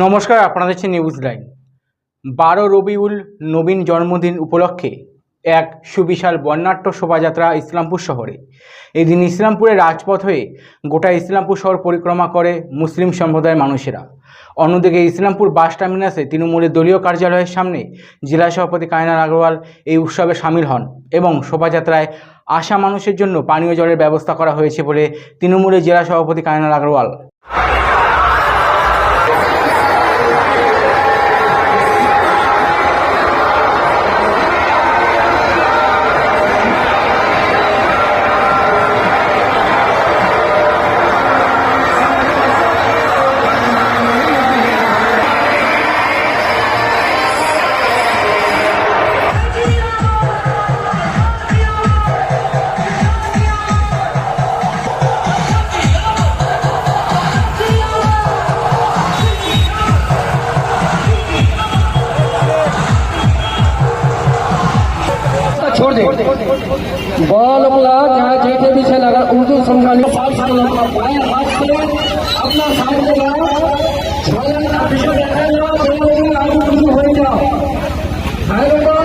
নমস্কার আপনাদের দেখছেন নিউজ লাইন বারো রবিউল নবীন জন্মদিন উপলক্ষে এক সুবিশাল বর্ণাঢ্য শোভাযাত্রা ইসলামপুর শহরে। এদিন ইসলামপুরে রাজপথ হয়ে গোটা ইসলামপুর শহর পরিক্রমা করে মুসলিম সম্প্রদায়ের মানুষেরা। অন্যদিকে ইসলামপুর বাস টার্মিনাসে তৃণমূলের দলীয় কার্যালয়ের সামনে জেলা সভাপতি কায়নার আগরওয়াল এই উৎসবে সামিল হন এবং শোভাযাত্রায় আসা মানুষের জন্য পানীয় জলের ব্যবস্থা করা হয়েছে বলে তৃণমূলের জেলা সভাপতি কায়নার আগরওয়াল छोड़ दे बॉल वाला जहाँ जेठे पीछे लगा उर्दू समझाने साथ साथ लगा बाएं हाथ से अपना साइड में लगाओ छाया का पीछे बैठे जाओ दोनों लोग आगे पीछे हो जाओ हाय बेटा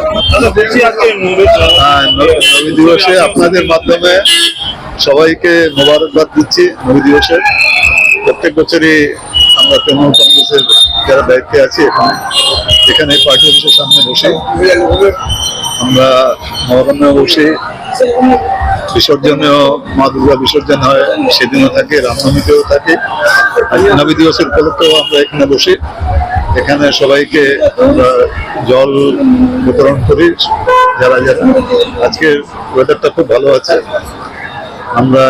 হ্যাঁ, নবী নবী দিবসে আপনাদের মাধ্যমে সবাইকে মোবারকবাদ দিচ্ছি নবী দিবসে প্রত্যেক বছরই আমরা তৃণমূল কংগ্রেসের যারা দায়িত্বে আছি এখানে এখানে পার্টি অফিসের সামনে বসে আমরা মহরমে বসে বিসর্জনেও, মা দুর্গা বিসর্জন হয়, সেদিনও থাকে, রামনবমীতেও থাকে। আর নবী দিবসের উপলক্ষেও আমরা এখানে বসে, এখানে সবাইকে আমরা জল বিতরণ করি। যারা যারা আজকের ওয়েদারটা খুব ভালো আছে। আমরা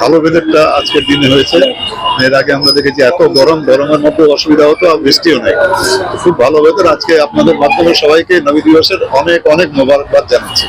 ভালো ওয়েদারটা আজকের দিনে হয়েছে। এর আগে আমরা দেখেছি এত গরম, গরমের মধ্যে অসুবিধা হতো আর বৃষ্টিও নেই। খুব ভালো ওয়েদার আজকে আপনাদের মাধ্যমে সবাইকে নবী দিবসের অনেক অনেক মোবারকবাদ জানাচ্ছি।